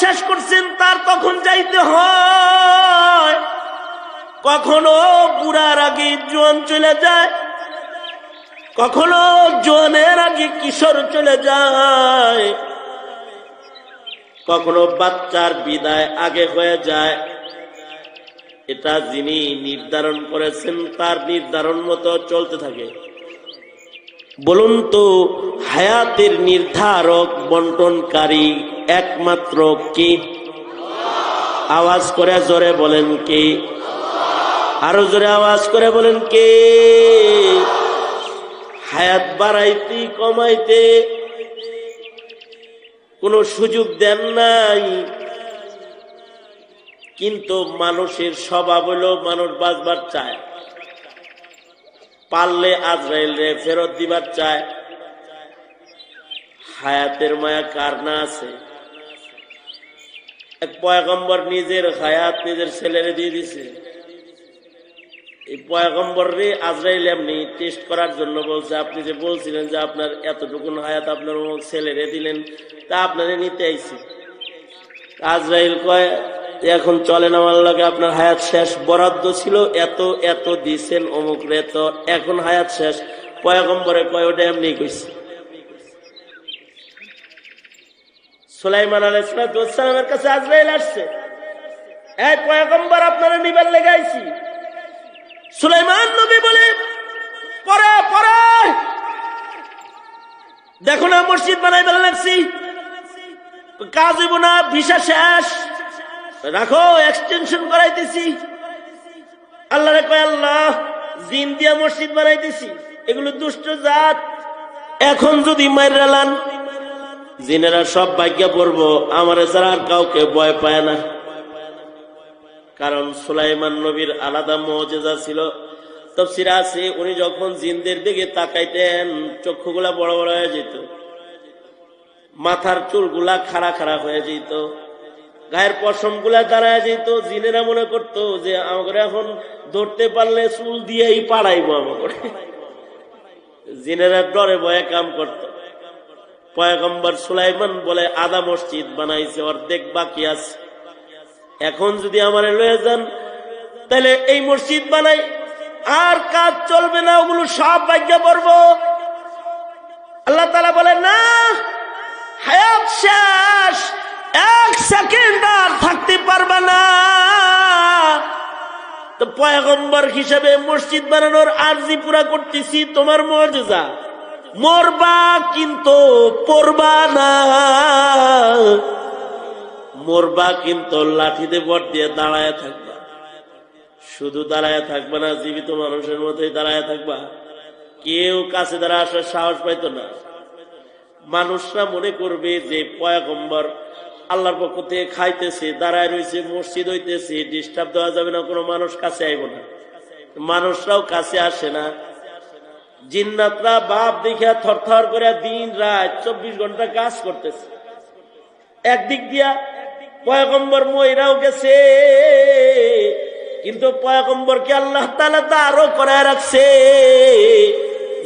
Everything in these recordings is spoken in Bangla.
শেষ করছেন, তার তখন যাইতে হয়। কখনো বুড়ার আগে জোয়ান চলে যায়, কখনো জোয়ানের আগে কিশোর চলে যায়, কখনো বাচ্চার বিদায় আগে হয়ে যায়। এটা যিনি নির্ধারণ করেছেন, তার নির্ধারণ মতো চলতে থাকে। বলুন তো হায়াতের নির্ধারক, বন্টনকারী একমাত্র কি? আওয়াজ করে জোরে বলেন কে? আরও জোরে আওয়াজ করে বলেন কে? হায়াত বাড়াইতে, কমাইতে কোনো সুযোগ দেন নাই। কিন্তু মানুষের স্বভাব হলো মানুষ বাঁচবার চায়। পারলে আজরাইল রে ফেরত দিবার চায়। হায়াতের মায়া কার না আছে? এক পয়গম্বর নিজের হায়াত নিজের ছেলেরে দিয়ে দিছে। এই পয়গম্বর রে আজরাইল এমনি টেস্ট করার জন্য বলছে, আপনি যে বলছিলেন যে আপনার এতটুকুন হায়াত আপনার ছেলেরে দিলেন, তা আপনারে নিতে আইছি। আজরাইল কয় এখন চলেন আমার লাগে আপনার হায়াত শেষ। বরাদ্দ ছিল এত এত দিছেন অমুক রে, তো এখন হায়াত শেষ। পয়গম্বরে কয়, ওটা এমনি কইছে। সুলাইমান আলাইসালামের কাছে আজরাইল আসছে। এক পয়গম্বর আপনারা নিবার লেগাইছি সুলাইমান নবী বলে, পরে পরে। দেখো না, মসজিদ বানাইবার লাগছি। কাজ হইব না, ভিসা শেষ। রাখো এক্সটেনশন করাইতেছি আল্লাহ রে কয়, আল্লাহ, জিন দিয়া মসজিদ বানাইতেছি, এগুলো দুষ্ট জাত। এখন যদি মাইরালান জিনেরা সব ভাগ্য পড়ব, আমার ছাড়া আর কাউকে ভয় পায় না। কারণ সুলাইমান নবীর আলাদা মজেজা ছিল, তফসিরা আছে, উনি যখন জিনদের দিকে তাকাইতেন, চক্ষুগুলা বড় বড় হয়ে যেত, মাথার চুলগুলা খাড়া খাড়া হয়ে যেত। গায়ের পশমগুলা দাঁড়ায় যেত, জিনেরা মনে করতো যে আমাকে এখন ধরতে পারলে চুল দিয়েই পাড়াইবো আমাকে। জিনেরা ডরে ভয়ে কাম করত। পয়গম্বর সুলাইমান বলে, আদা মসজিদ বানাইছে, অর্ধেক বাকি আছে। এখন যদি আমার লয়ে যান, তাহলে এই মসজিদ বানাই। আর কাজ চলবে না, ওগুলো সব ভাগ্য পড়ব। আল্লাহ তালা বলে, না, হায়াত শেষ। এক সেকেন্ড আর থাকতে পারবে না। তো পয়গম্বর হিসেবে মসজিদ বানানোর আর্জি পুরা করতেছি তোমার মর্যাদা। মরবা কিন্তু পড়বা না। মরবা কিন্তু লাঠিতে বট দিয়ে দাঁড়ায় থাকবা। শুধু দাঁড়ায় থাকবা না, জীবিত মানুষের মতোই দাঁড়ায় থাকবা। কেউ কাছে দাঁড়া আসার সাহস পাইতো না। মানুষরা মনে করবে যে পয়াগম্বর আল্লাহর পক্ষ থেকে খাইতেছে, দাঁড়ায় রয়েছে মসজিদ হইতেছে ডিস্টার্ব দেওয়া যাবে না, কোনো মানুষ কাছে আইব না। মানুষরাও কাছে আসে না। জিন্নাতরা বাপ দেখিয়া থরথর করে দিন রাত চব্বিশ ঘণ্টা কাজ করতেছে। একদিক দিয়া পয়গম্বর মহিরাও গেছে, কিন্তু পয়গম্বরকে আল্লাহ তালা আরও করায় রাখছে,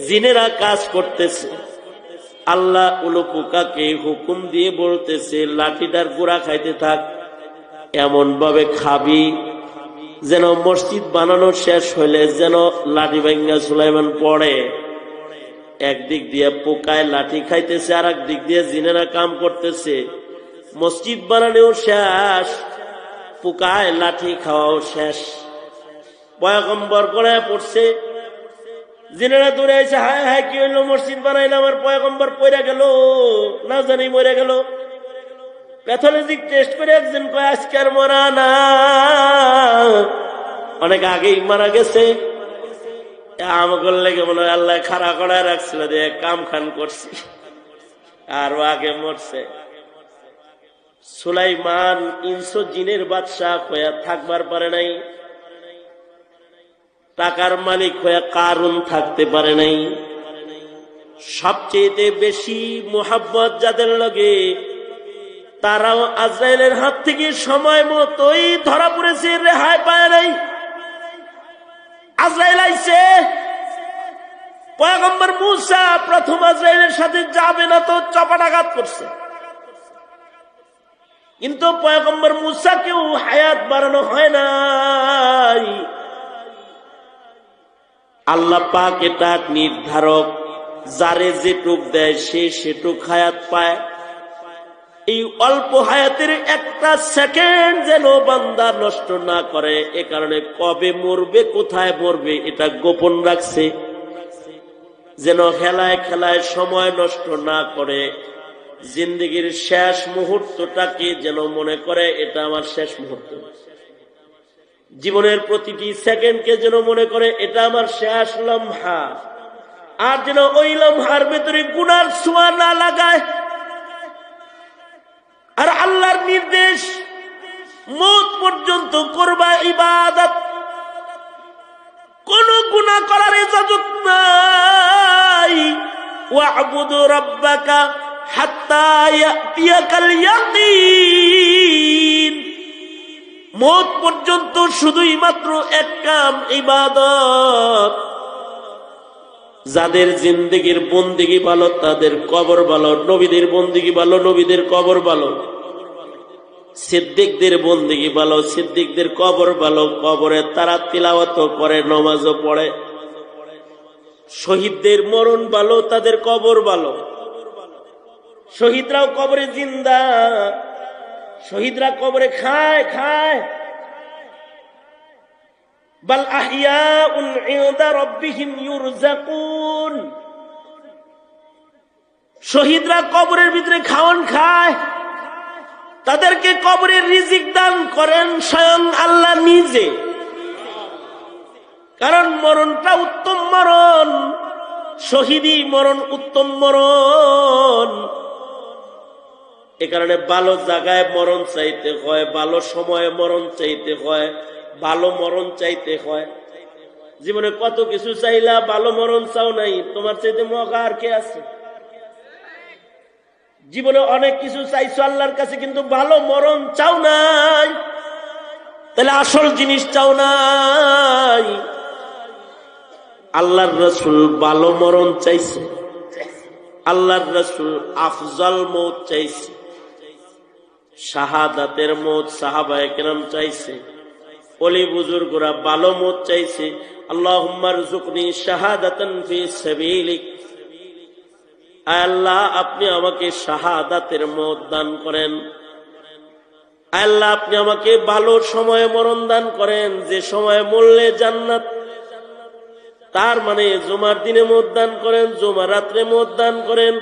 জিনেরা কাজ করতেছে। আল্লাহ উলুপুকাকে হুকুম দিয়ে বলতেছে, লাঠিটার গোড়া খাইতে থাক। এমন ভাবে খাবি যেন মসজিদ বানানো শেষ হইলে যেন লাঠি ভাঙ্গা সুলাইমান পড়ে। একদিক দিয়ে পোকায় লাঠি খাইতেছে আর দিক দিয়ে জিনেরা কাম করতেছে। মসজিদ বানানোও শেষ, পোকায় লাঠি খাওয়াও শেষ। পয়গম্বর করে পড়ছে জিনেরা দূরে এসে, হায় হায়, কি হইল? মসজিদ বানাইলে আমার পয়গম্বর পয়রা গেল, না জানি মরে গেল। প্যাথোলজিক টেস্ট করে একজন কয় আজকের মরা না। অনেক আগেই মারা গেছে। আমাকে লেগে মনে হয় আল্লাহ খাড়া করায় রাখছিল যে কাম খান করছি। আর আগে মরছে। সুলাইমান ইনসো জিনের বাদশাহ থাকবার পারে নাই। টাকার মালিক হয়ে কারণ থাকতে পারে নাই। সবচেয়ে বেশি মোহাব্বত যাদের লগে, তারাও আজরাইলের হাত থেকে সময় মতোই ধরা পড়েছে, রেহাই পায় নাই। আজরাইল আইছে। পয়গম্বর মুসা প্রথম আজরাইলের সাথে যাবে না তো চপাটাঘাত করছে। কিন্তু পয়গম্বর মুসাকেও হায়াত বাড়ানো হয় নাই। আল্লাহ পাক এটা নির্ধারক, যারে যেটুক দেয় সে সেটুক হায়াত পায়। এই অল্প হায়াতের একটা সেকেন্ড যেন বান্দা নষ্ট না করে, এ কারণে কবে মরবে, কোথায় মরবে, এটা গোপন রাখছে। যেন খেলায় খেলায় সময় নষ্ট না করে, জিন্দগির শেষ মুহূর্তটাকে যেন মনে করে, এটা আমার শেষ মুহূর্ত। জীবনের প্রতিটি সেকেন্ডকে যেন মনে করে, এটা আমার শেষ লম্হা। আর যেন ওই লম্হার ভেতরে গুনার ছোঁয়া না লাগায়। আর আল্লাহর নির্দেশ, মত পর্যন্ত করবা ইবাদত। কোন গুণা করার ইজাজত নাই। ওয়াবুদু রাব্বাকা হাত্তা ইয়াতিয়াকাল ইয়াকিন। মত পর্যন্ত শুধুই মাত্র এক কাম, ইবাদত। যাদের জিন্দগির বন্দিগি ভালো, তাদের কবর ভালো, নবীদের বন্দিগি ভালো, নবীদের কবর ভালো। সিদ্দিকদের বন্দিগি ভালো, সিদ্দিকদের কবর ভালো, কবরে তারা তিলাওয়াত করে নমাজও পড়ে। শহীদদের মরণ ভালো, তাদের কবর ভালো। শহীদরাও কবরে জিন্দা। শহীদরা কবরে খায় খায়। শহীদরা কবরের ভিতরে খাওয়ান, খায়। তাদেরকে কবরের রিজিক দান করেন স্বয়ং আল্লাহ নিজে। কারণ মরণটা উত্তম মরণ, শহীদই মরণ উত্তম মরণ। এ কারণে ভালো জায়গায় মরণ চাইতে হয়, ভালো সময়ে মরণ চাইতে হয়, ভালো মরণ চাইতে হয়। জীবনে কত কিছু চাইলা ভালো মরণ চাও নাই, তোমার চাইতে মগা আর কে আছে? জীবনে অনেক কিছু চাইছো আল্লাহর কাছে, কিন্তু ভালো মরণ চাও নাই। তাহলে আসল জিনিস চাও নাই। আল্লাহর রসুল ভালো মরণ চাইছে। আল্লাহর রসুল আফজল মৌত চাইছে। শাহাদাতের মত সাহাবায় কেরাম চাইছে। অলি বুজুর্গরা ভালো মত চাইছে। আল্লাহ জুকনি শাহাদাতন ফি সাবিলিক। আল্লাহ, আপনি আমাকে শাহাদাতের মত দান করেন। আল্লাহ, আপনি আমাকে ভালো সময়ে মরণ দান করেন। যে সময়ে মরলে জান্নাত। তার মানে জুমার দিনে মত দান করেন, জুমার রাত্রে মত দান করেন।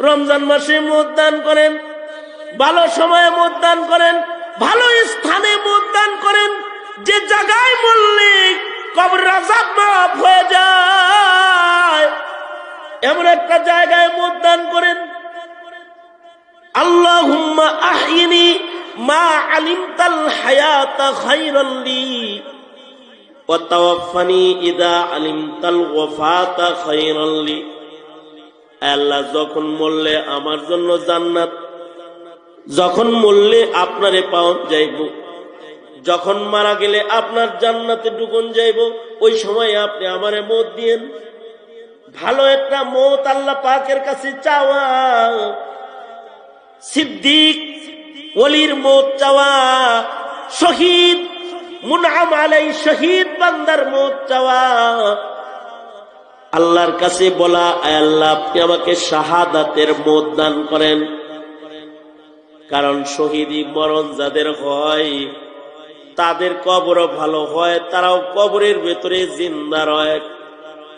রমজান মাসে মত দান করেন। ভালো সময়ে মত দান করেন, ভালো স্থানে মত দান করেন, যে জায়গায় মরলে কবর হয়ে যায়। এমন একটা জায়গায় মত দান করেন মা আলিমতাল ইদা আলিমতাল আল্লাহ যখন মরলে আমার জন্য জান্নাত যখন মরলে আপনারে পাওয়া যাইব। যখন মারা গেলে আপনার জান্নাতে ঢুকুন যাইব, ওই সময় আপনি আমারে মত দিয়েন। ভালো একটা মত আল্লাহ পাকের কাছে চাওয়া। সিদ্দিক ওলির মত চাওয়া। শহীদ মুনাম আলাই শহীদ বান্দার মত চাওয়া। আল্লাহর কাছে বলা আল্লাহ, আপনি আমাকে শাহাদাতের মত দান করেন। কারণ শহীদি মরণ যাদের হয়, তাদের কবরও ভালো হয়, তারাও কবরের ভেতরে জিন্দা রয়।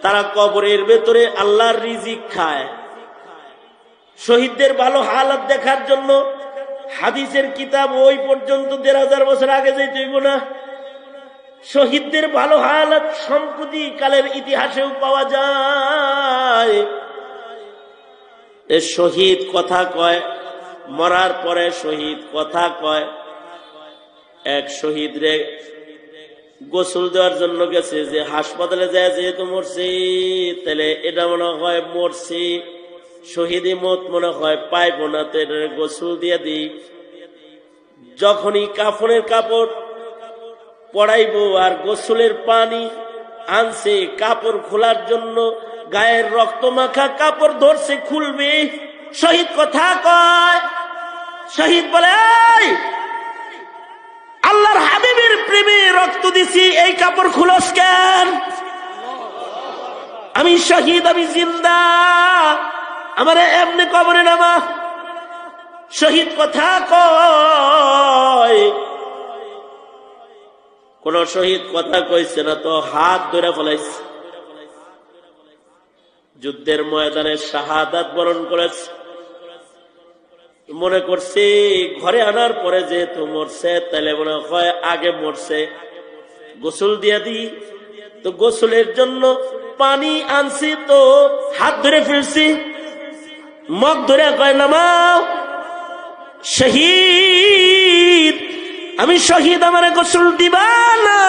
তারা কবরের ভেতরে আল্লাহর রিজিক খায়। শহীদদের ভালো হালত দেখার জন্য হাদিসের কিতাব ওই পর্যন্ত দেড় হাজার বছর আগে যাই তৈব না। শহীদদের ভালো হালত সম্প্রতি কালের ইতিহাসেও পাওয়া যায়। শহীদ কথা কয় মরার পরে শহীদ কথা কয়, এক শহীদ রে গোসল দেওয়ার জন্য গেছে, যে হাসপাতালে যায় যেহেতু মরছি, তাহলে এটা মনে হয় মরছি শহীদি মত মনে হয়, পাইব না, তো এটা গোসল দিয়ে দিই। যখনই কাফনের কাপড় পড়াইব আর গোসলের পানি আনছে, কাপড় খোলার জন্য গায়ের রক্ত মাখা কাপড় ধরছে, খুলবে, শহীদ কথা কয়। শহীদ বলে আল্লাহর হাবিবের প্রেমে রক্ত দিছি, এই কাপড় খুলস কেন? আমি শহীদ, আমি জিন্দা, আমার এমনি কবরে নামা। শহীদ কথা কয়, কোন শহীদ কথা কইছে না তো হাত ধরে ফেলাইছে। যুদ্ধের ময়দানে শাহাদাত বরণ করেছে। মনে করছি, ঘরে আনার পরে যেহেতু মরছে তাহলে মনে হয় আগে মরছে। গোসল দিয়ে দিই তো গোসলের জন্য পানি আনছি, তো হাত ধরে ফিরছি মগ ধরে কয়, নামাও। শহীদ, আমি শহীদ, আমার গোসল দিবা না।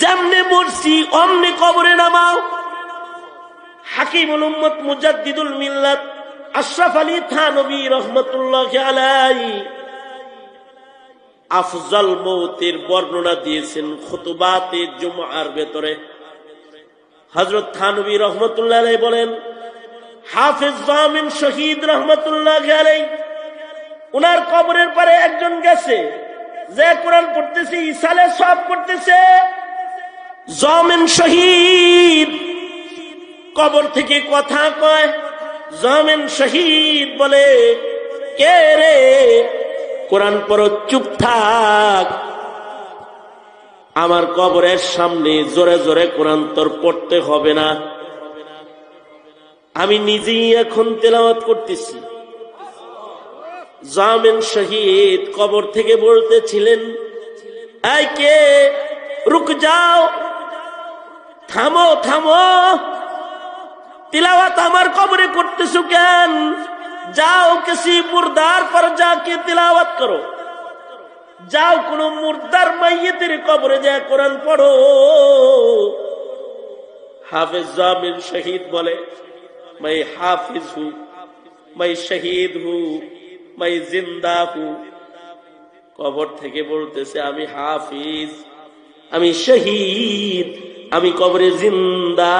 যেমনে মরছি, অমনি কবরে নামাও। উম্মত মুজাদ্দিদুল মিল্লাত আশরাফ আলী থানবী রহমতুল্লাহ আলাই আফজল মৌতের বর্ণনা দিয়েছেন খুতুবাতে জুমার ভেতরে। হজরত থানবী রহমতুল্লাহ আলাই বলেন, হাফিজ জামিন শহীদ রহমতুল্লাহ উনার কবরের পরে একজন গেছে, যে সব করতেছে জামিন শহীদ কবর থেকে কথা কয় জামিন শহীদ বলে, কে রে? কোরআন পর চুপ থাক। আমার কবরের সামনে জোরে জোরে কোরআন তোর পড়তে হবে না। আমি নিজেই এখন তেলাওয়াত করতেছি। জামিন শহীদ কবর থেকে বলতেছিলেন কে? রুক যাও। থামো থামো। তিলাওয়াত আমার কবরে করতেছো কেন? যাও কিসি মুরদার পর যাকে তিলাওয়াত করো। যাও কোন মুর্দার মাইয়েতের কবরে যা কোরআন পড়ো। হাফিজ জামিন শহীদ বলে, মাই হাফিজ হু, মাই শহীদ হু, মাই জিন্দা হু। কবর থেকে বলতেছে, আমি হাফিজ, আমি শহীদ, আমি কবরে জিন্দা।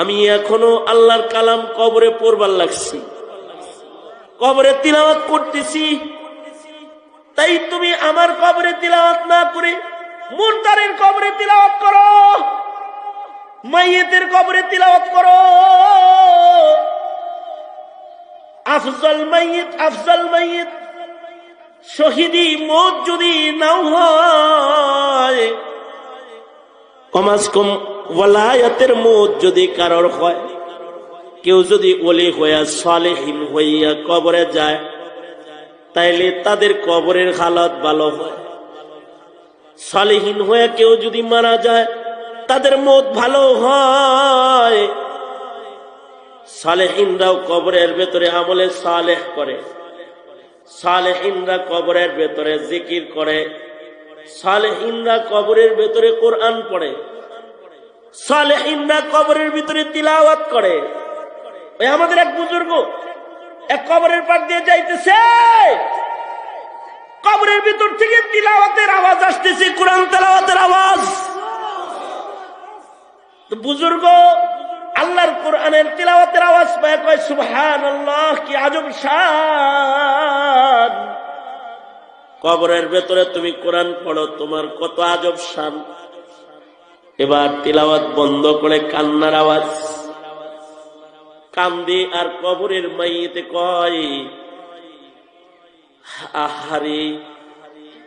আমি এখনও আল্লাহর কালাম কবরে পড়বার লাগছি। কবরে তিলাওয়াত করতেছি। তাই তুমি আমার কবরে তিলাওয়াত না করে মুরদারের কবরে তিলাওয়াত করো। মাইয়েতের কবরে তিলাওয়াত করো। আফজল মাইয়েত আফজল মাইয়েত। শহীদি মত যদি নাও হয় কমাস কম ওলায়াতের মত যদি কারোর হয়, কেউ যদি ওলি হইয়া সালেহীন হইয়া কবরে যায়, তাইলে তাদের কবরের হালত ভালো হয়। সালেহীন হয়ে কেউ যদি মারা যায়, তাদের মত ভালো হয়। সালেহীনরাও কবরের ভেতরে আমলে সালেহ করে। সালেহীনরা কবরের ভেতরে জিকির করে। সালেহীনরা কবরের ভেতরে কোরআন পড়ে। কবরের ভিতরে তিলাওয়াত করে। ওই আমাদের এক বুজুর্গ এক কবরের দিয়ে যাইতেছে। কবরের ভিতর থেকে তিলাওয়াতের আওয়াজ আসতেছে, কোরআন আওয়াজ। বুজুর্গ, আল্লাহর কোরআনের তিলাওয়াতের আওয়াজ পায়, কয় সুবহান আল্লাহ কি আজব শান। কবরের ভেতরে তুমি কোরআন পড়ো, তোমার কত আজব শান। এবার তিলাওয়াত বন্ধ করে কান্নার আওয়াজ। কান্দি আর কবরের মাইতে কয়, আহারে,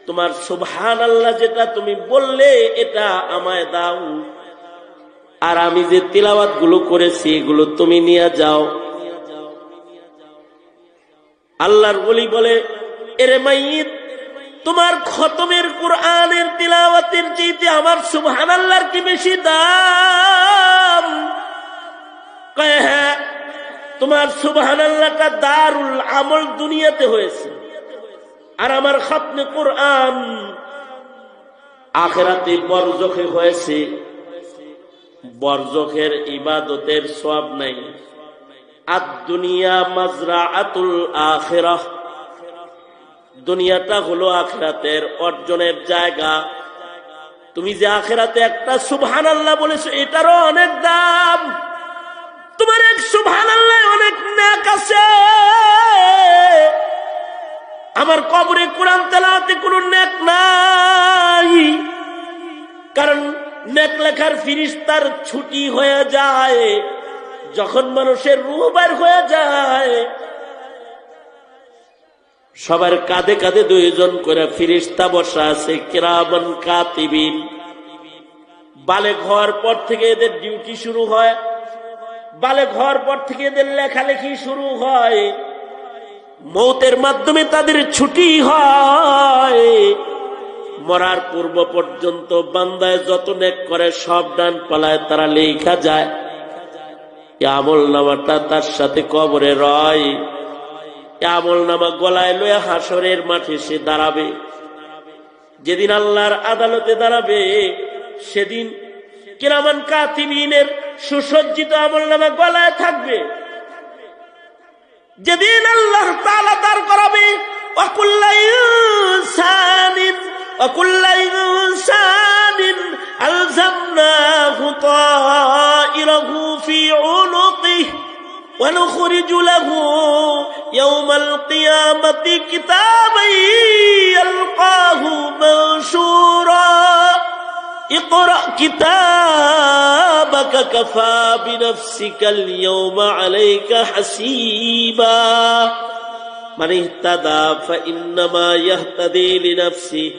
তোমার সুবহান আল্লাহ যেটা তুমি বললে এটা আমায় দাও। আর আমি যে তিলাওয়াতগুলো করেছি এগুলো তুমি নিয়ে যাও। আল্লাহর বলি বলে, এরে মাইত তোমার খতমের কোরআনের তিলাওয়াতের চাইতে আমার সুবহান আল্লাহর কি বেশি দাম? কয়ে হ্যাঁ তোমার সুবহান আল্লাহটা দারুল আমল দুনিয়াতে হয়েছে। আর আমার খতমে কোরআন আখেরাতে বরজখে হয়েছে। বরজখের ইবাদতের সব নাই। আর দুনিয়া মাজরা আতুল আখেরা দুনিয়াটা হলো আখেরাতের অর্জনের জায়গা। তুমি যে আখেরাতে একটা সুবহান আল্লাহ বলেছ, এটারও অনেক দাম। তোমার এক সুবহান আল্লাহ অনেক নাক আছে। আমার কবরে কোরআন তেলাতে কোনো নেক নাই। কারণ নেক লেখার ফিরিস্তার ছুটি হয়ে যায়, যখন মানুষের রূহ বার হয়ে যায় সবার কাঁধে কাঁধে দুইজন করে ফিরিস্তা বসা আছে, কিরামান কাতিবিন। বালে হওয়ার পর থেকে এদের ডিউটি শুরু হয়। বালে হওয়ার পর থেকে এদের লেখালেখি শুরু হয়। মৌতের মাধ্যমে তাদের ছুটি হয়। মরার পূর্ব পর্যন্ত বান্দায় যত নেক করে সব ডান পালায় তারা লেখা যায়। আমল নামাটা তার সাথে কবরে রয়। আমল নামা গলায় লোয়া হাসরের মাঠে সে দাঁড়াবে। যেদিন আল্লাহর আদালতে দাঁড়াবে, সেদিন কেরামান কাতিমিনের সুসজ্জিত আমল নামা গলায় থাকবে। যেদিন আল্লাহ তালা তার করাবে অকুল্লাই ونخرج له يوم القيامة كتابا يلقاه منشورا. اقرأ كتابك كفى بنفسك اليوم عليك حسيبا. من اهتدى فإنما يهتدي لنفسه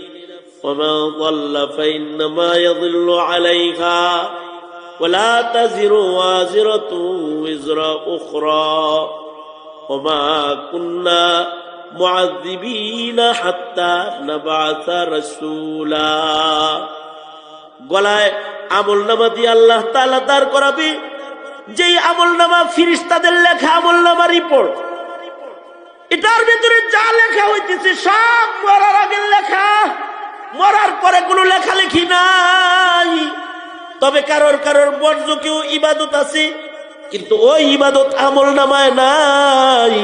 ومن ضل فإنما يضل عليها. ولا تزر وازرة وزر أخرى وما كنا معذبين حتى نبعث رسولا গলায় আমল নামা দিয়ে আল্লাহ তালা দাঁড় করাবে যেই আমল নামা ফিরিস্তাদের লেখা আমল নামা রিপোর্ট এটার ভিতরে যা লেখা হইতেছে সব মরার আগের লেখা মরার পরে কোনো লেখালেখি নাই তবে কারোর কারোর বর্জ্যকেও ইবাদত আছে, কিন্তু ওই ইবাদত আমল নামায় নাই।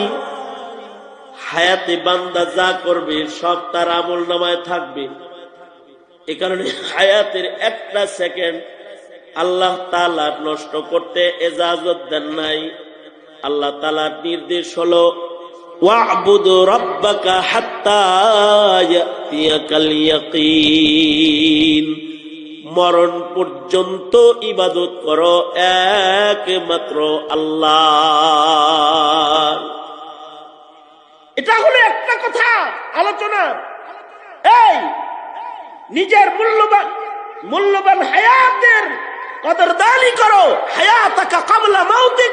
হায়াতে বান্দা যা করবে, সব তার আমল নামায় থাকবে। এ কারণে হায়াতের একটা সেকেন্ড আল্লাহ তালা নষ্ট করতে এজাজত দেন নাই। আল্লাহ তালার নির্দেশ হলো রব্বাকা হাত্তা কালিয়া মরণ পর্যন্ত ইবাদত করো একমাত্র আল্লাহ। এটা হলো একটা কথা, আলোচনা। এই, নিজের মূল্যবান মূল্যবান হায়াতের কদরদানি করো। হায়াতাকা কাবলা মাউতিক।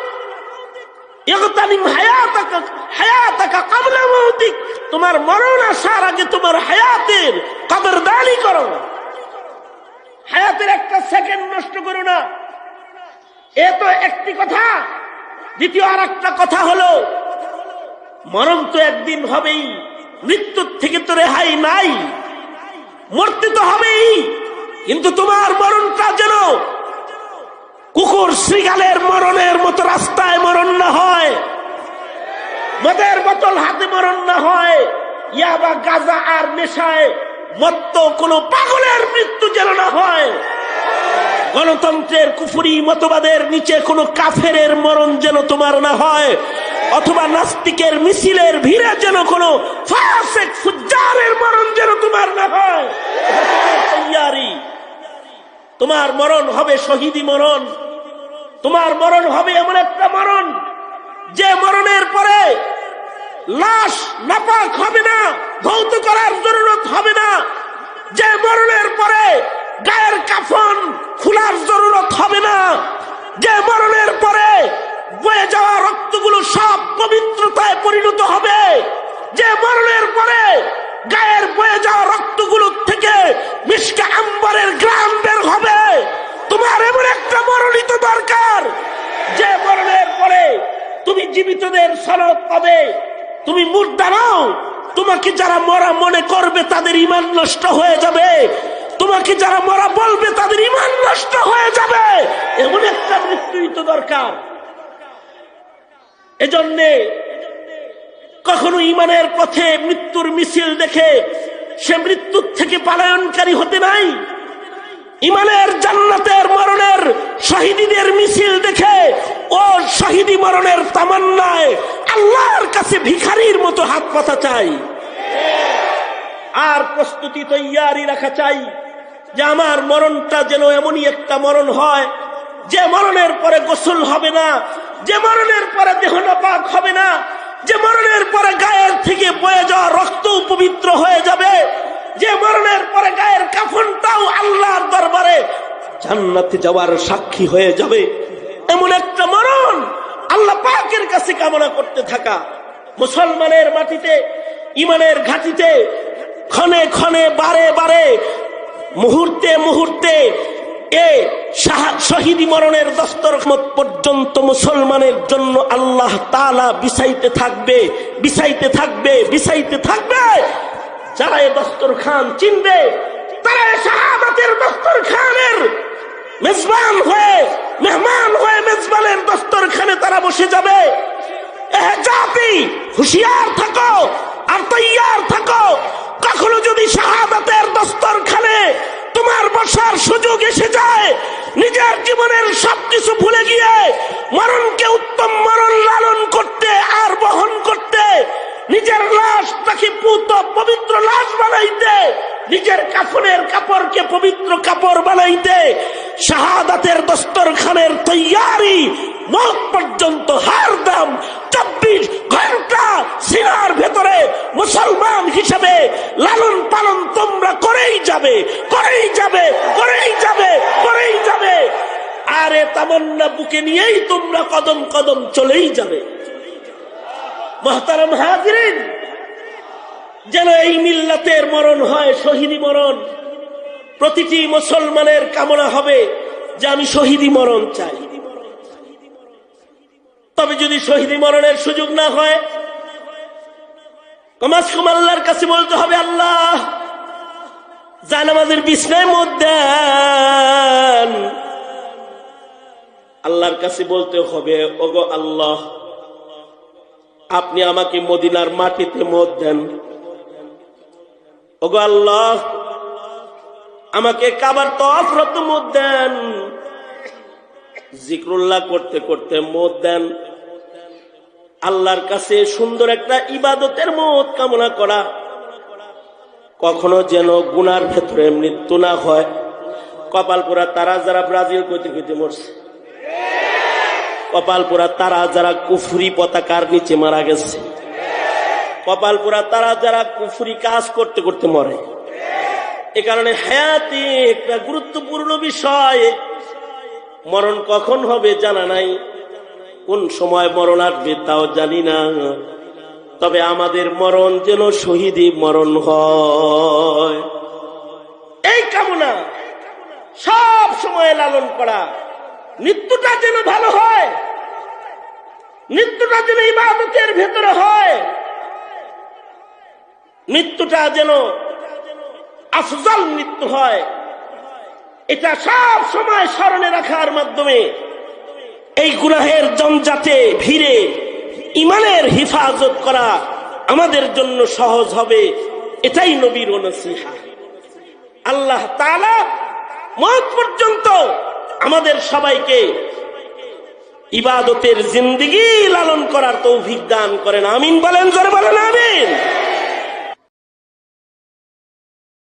তোমার মরণ আসার আগে তোমার হায়াতের কদরদানি করো। হায়াতের একটা সেকেন্ড নষ্ট করো না। এ তো একটি কথা। দ্বিতীয় আর একটা কথা হলো, মরণ তো একদিন হবেই, মৃত্যুর থেকে তো রেহাই নাই। মরতে তো হবেই, কিন্তু তোমার মরণটা যেন কুকুর শ্রীগালের মরণের মতো রাস্তায় মরণ না হয়, মদের বোতল হাতে মরণ না হয়, ইয়াবা, গাজা আর নেশায় মত্ত কোন পাগলের মৃত্যু যেন না হয়। গণতন্ত্রের কুফুরি মতবাদের নিচে কোনো কাফের মরণ যেন তোমার না হয়, অথবা নাস্তিকের মিছিলের ভিড়ে যেন কোনো ফুজ্জারের মরণ যেন তোমার না হয়। তোমার মরণ হবে শহীদি মরণ। তোমার মরণ হবে এমন একটা মরণ, যে মরণের পরে লাশ নাপাক হবে না ভৌত করার জরুরত হবে না। যে মরণের পরে গায়ের কাফন খোলার জরুরত হবে না, যে মরণের পরে বয়ে যাওয়া রক্তগুলো সব পবিত্রতায় পরিণত হবে, যে মরণের পরে গায়ের বয়ে যাওয়া রক্তগুলো থেকে মিসকা আম্বরের গ্রাম বের হবে। তোমার এমন একটা মরণই তো দরকার, যে মরণের পরে তুমি জীবিতদের সনদ পাবে, তুমি মুর্দা নাও তোমাকে যারা মরা মনে করবে, তাদের ইমান নষ্ট হয়ে যাবে। তোমাকে যারা মরা বলবে, তাদের ইমান নষ্ট হয়ে যাবে। এমন একটা মৃত্যুই তো দরকার। এজন্যে কখনো ইমানের পথে মৃত্যুর মিছিল দেখে সে মৃত্যুর থেকে পালায়নকারী হতে নাই। ইমানের, জান্নাতের, মরণের, শহীদীদের মিছিল দেখে ও শহীদি মরণের তামান্নায় আল্লাহর কাছে ভিখারির মতো হাত পাতা চাই। আর প্রস্তুতি তৈয়ারি রাখা চাই যে আমার মরণটা যেন এমনই একটা মরণ হয়, যে মরণের পরে গোসল হবে না, যে মরণের পরে দেহ নাপাক হবে না, যে মরণের পরে গায়ের থেকে বয়ে যাওয়া রক্ত পবিত্র হয়ে যাবে যে মরণের পরে গায়ের কাফনটাও আল্লাহর দরবারে জান্নাতে যাওয়ার সাক্ষী হয়ে যাবে। এমন একটা মরণ আল্লাহ পাকের কাছে কামনা করতে থাকা। মুসলমানের মাটিতে ইমানের ঘাটিতে, ক্ষণে ক্ষণে, বারে বারে, মুহূর্তে মুহূর্তে এ শাহ- শহীদি মরণের দস্তরমত পর্যন্ত মুসলমানের জন্য আল্লাহ তালা বিছাইতে থাকবে বিছাইতে থাকবে বিছাইতে থাকবে। যারা এ দস্তর খান চিনবে তারা শাহাদাতের দস্তর খানের মেজবান হয়ে, মেহমান হয়ে মেজবানের দস্তরখানে তারা বসে যাবে। আর তৈয়ার কখনো যদি শাহাদাতের দস্তরখানে তোমার বসার সুযোগ এসে যায়, নিজের জীবনের সবকিছু ভুলে গিয়ে মরণকে উত্তম মরণ লালন করতে আর বহন করতে নিজের লাশটাকে পুত পবিত্র লাশ বানাইতে, নিজের কাফনের কাপড়কে পবিত্র কাপড় বানাইতে, শাহাদাতের দস্তরখানের তৈয়ারি, মত পর্যন্ত হার দাম চব্বিশ ঘণ্টা সিনার ভেতরে মুসলমান হিসেবে লালন পালন তোমরা করেই যাবে করেই যাবে করেই যাবে করেই যাবে। আরে তামান্না বুকে নিয়েই তোমরা কদম কদম চলেই যাবে। মহতারাম হাজরিন, যেন এই মিল্লাতের মরণ হয় শহীদি মরণ। প্রতিটি মুসলমানের কামনা হবে যে আমি শহীদি মরণ চাই। তবে যদি শহীদি মরণের সুযোগ না হয় আল্লাহর কাছে বলতে হবে, আল্লাহ, জান আমাদের বিছনায় মধ্যান আল্লাহর কাছে বলতে হবে, ওগো আল্লাহ আপনি আমাকে মদিনার মাটিতে মত দেন। ওগো আল্লাহ, আমাকে কাবার তফরত মত দেন। জিক্রুল্লাহ করতে করতে মত দেন। আল্লাহর কাছে সুন্দর একটা ইবাদতের মত কামনা করা। কখনো যেন গুনার ভেতরে মৃত্যু না হয়। কপালপুরা তারা যারা ব্রাজিল কইতে কইতে মরছে। কপালপুরা তারা যারা কুফুরি পতাকার নিচে মারা গেছে। কপালপুরা তারা যারা কুফুরি কাজ করতে করতে মরে। এ কারণে হায়াতে একটা গুরুত্বপূর্ণ বিষয়। মরণ কখন হবে জানা নাই। কোন সময় মরণ আসবে তাও জানি না। তবে আমাদের মরণ যেন শহীদি মরণ হয়। এই কামনা সব সময় লালন করা। মৃত্যুটা যেন ভালো হয়, মৃত্যুটা যেন ইবাদতের ভেতরে হয়, মৃত্যুটা যেন আফজল মৃত্যু হয়। এটা সব সময় স্মরণে রাখার মাধ্যমে এই গুনাহের জঞ্জাতে ভিড়ে ইমানের হিফাজত করা আমাদের জন্য সহজ হবে, এটাই নবীর আল্লাহ তাআলা মত পর্যন্ত আমাদের সবাইকে ইবাদতের জিন্দিগি লালন করার তৌফিক দান করেন। আমিন বলেন জোরে বলেন আমিন।